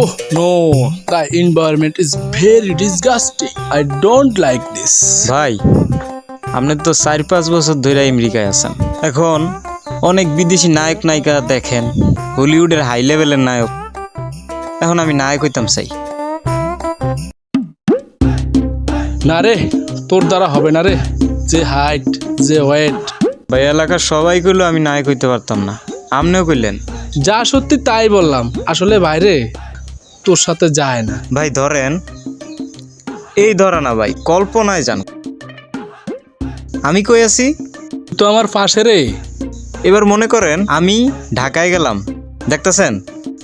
Oh no, the environment is very disgusting. I don't like this. ভাই আপনি তো চার পাঁচ বছর ধরে আমেরিকায় আছেন। এখন অনেক বিদেশি নায়ক নায়িকা দেখেন হলিউডের হাই লেভেলের নায়ক। এখন আমি নায়ক হইতাম চাই। না রে তোর দ্বারা হবে না রে। যে হাইট যে ওয়েট ভাই এলাকার সবাই কইলো আমি নায়ক হইতে পারতাম না। আপনিও কইলেন। যা সত্যি তাই বললাম। আসলে বাইরে তোর সাথে যায় না। ভাই ধরেন এই ধরা না ভাই কল্পনায় যান আমি কই আছি? তো আমার পাশে রে। এবার মনে করেন আমি ঢাকায় গেলাম দেখতেছেন?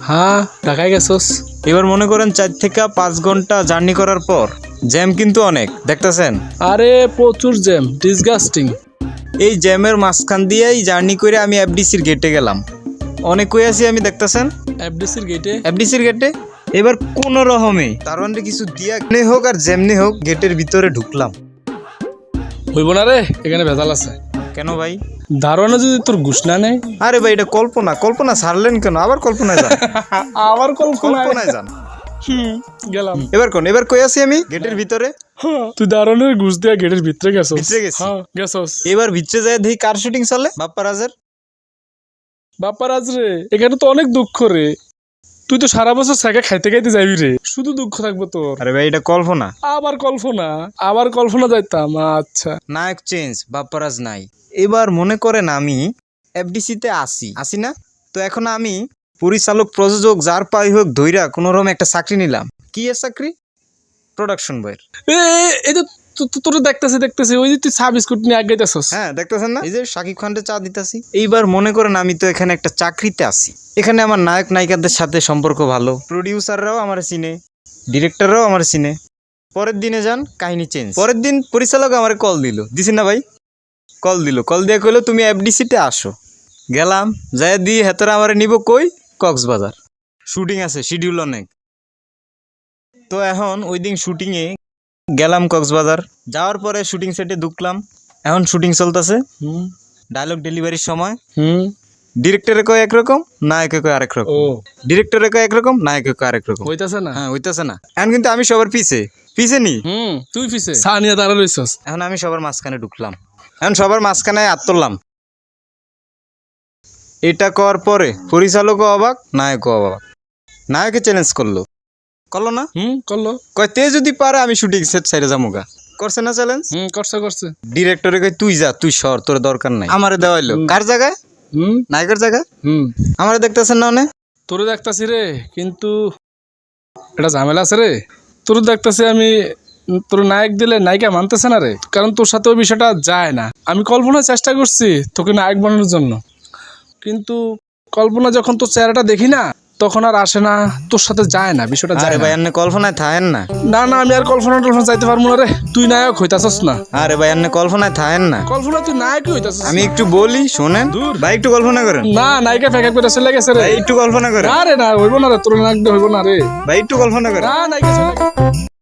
হ্যাঁ ঢাকায় গেছস। এবার মনে করেন চার থেকে পাঁচ ঘণ্টা জার্নি করার পর জ্যাম কিন্তু অনেক দেখতেছেন? আরে প্রচুর জ্যাম ডিসগাস্টিং এই জ্যামের মাঝখান দিয়েই জার্নি করে আমি এফডিসির গেটে গেলাম। অনেক কই আছি আমি দেখতেছেন? এফডিসির গেটে এফডিসির গেটে এবার কোন রকমে তার মানে কিছু দিয়া নে হোক আর যেমনি হোক গেটের ভিতরে ঢুকলাম। হইব না রে এখানে ভেজাল আছে। কেন ভাই? ধারণা যদি তোর ঘুষ না নেই আরে ভাই এটা কল্পনা। কল্পনা ছাড়লেন কেন? আবার কল্পনায় যান। আবার কল্পনা কল্পনায় যান। গেলাম। এবার কোন? এবার কই আছি আমি? গেটের ভিতরে? তুই দারুণের ঘুষ দিয়া গেটের ভিতরে গেছস? ভিতরে গেছি? হ্যাঁ গেছস। এবার ভিতরে যায় দেখি কার শুটিং চলে? বাপ্পারাজের? বাপ্পার আজ রে এখানে তো অনেক দুঃখ রে। তুই তো সারা বছর স্যাকে খাইতে খাইতে যাবি রে শুধু দুঃখ থাকব তোর আরে ভাই এটা কল্পনা আবার কল্পনা আবার কল্পনা যাইতাম আচ্ছা নায়ক চেঞ্জ বাপ্পারাজ নাই এবার মনে করেন আমি এফডিসিতে আসি আসি না তো এখন আমি পরিচালক প্রযোজক যার পাই হোক ধৈরা কোনো রকম একটা চাকরি নিলাম কি এর চাকরি প্রোডাকশন বয়ের এ তো- তো- তোর দেখতেছি দেখতেছি। ওই যে তুই চা বিস্কুট নিয়ে আগে যাচ্ছস হ্যাঁ দেখতেছেন না? এই যে সাকিব খানকে চা দিতেছি। এইবার মনে করেন আমি তো এখানে একটা চাকরিতে আছি। এখানে আমার নায়ক নায়িকাদের সাথে সম্পর্ক ভালো। প্রডিউসাররাও আমার চিনে। ডিরেক্টররাও আমার চিনে। পরের দিনে যান কাহিনী চেঞ্জ পরের দিন পরিচালক আমার কল দিল। দিছি না ভাই? কল দিল। কল দিয়ে কইলো তুমি এফডিসিতে আসো। গেলাম যাই দিয়ে হেতরা আমার নিব কই? কক্সবাজার। শুটিং আছে শিডিউল অনেক। তো এখন ওই দিন শুটিংয়ে গেলাম কক্সবাজার। যাওয়ার পরে শুটিং সেটে ঢুকলাম। এখন শুটিং চলতেছে। ডায়লগ ডেলিভারির সময়। হুম। ডিরেক্টরে কয় একরকম নায়কে কয় আরেক রকম। ডিরেক্টরে কয় একরকম নায়কে কয় আরেক রকম। হইতাছে না? হ্যাঁ হইতেছে না। এখন কিন্তু আমি সবার পিছে। পিছে নি? হুম তুই পিছে। চা নিয়ে দাঁড়া লইছস এখন আমি সবার মাঝখানে ঢুকলাম। এখন সবার মাঝখানে হাত তুললাম। এটা করার পরে। পরিচালকও অবাক নায়কও অবাক। নায়কে চ্যালেঞ্জ করল। করল না? হুম করল। কয় তে যদি পারে আমি শুটিং সেট সাইডে যাব যামুগা। করছে না চ্যালেঞ্জ হুম করছে করছে। ডিরেক্টরে কয় তুই যা তুই সর তোর দরকার নাই। আমারে দেওয়াইলো কার জায়গায়? হুম। নায়কের জায়গায়? হুম। আমারে দেখতেছেন না অনেক? তোরে দেখতাছি রে কিন্তু এটা ঝামেলা আছে রে। তোর দেখতাছি আমি তোর নায়ক দিলে নায়িকা মানতেছে না রে কারণ তোর সাথে ওই বিষয়টা যায় না। আমি কল্পনার চেষ্টা করছি তোকে নায়ক বানানোর জন্য। কিন্তু কল্পনা যখন তোর চেহারাটা দেখি না তখন আর আসে না তোর সাথে যায় না বিষয়টা আরে যায় ভাই এমনি আপনি কল্পনায় থাকেন না। না না আমি আর কল্পনা টল্পনা চাইতে পারব না রে। তুই নায়ক হইতাছস না। আরে ভাই আপনি কল্পনায় থাকেন না। কল্পনা তুই নায়ক হইতাছস আমি একটু বলি শোনেন। দূর। ভাই একটু কল্পনা করেন। না নায়িকা ফেকা করে চলে গেছে রে। ভাই একটু কল্পনা করেন। আরে না হইব না রে তোর নায়ক হইব না রে। ভাই একটু কল্পনা করেন। না নায়িকা চলে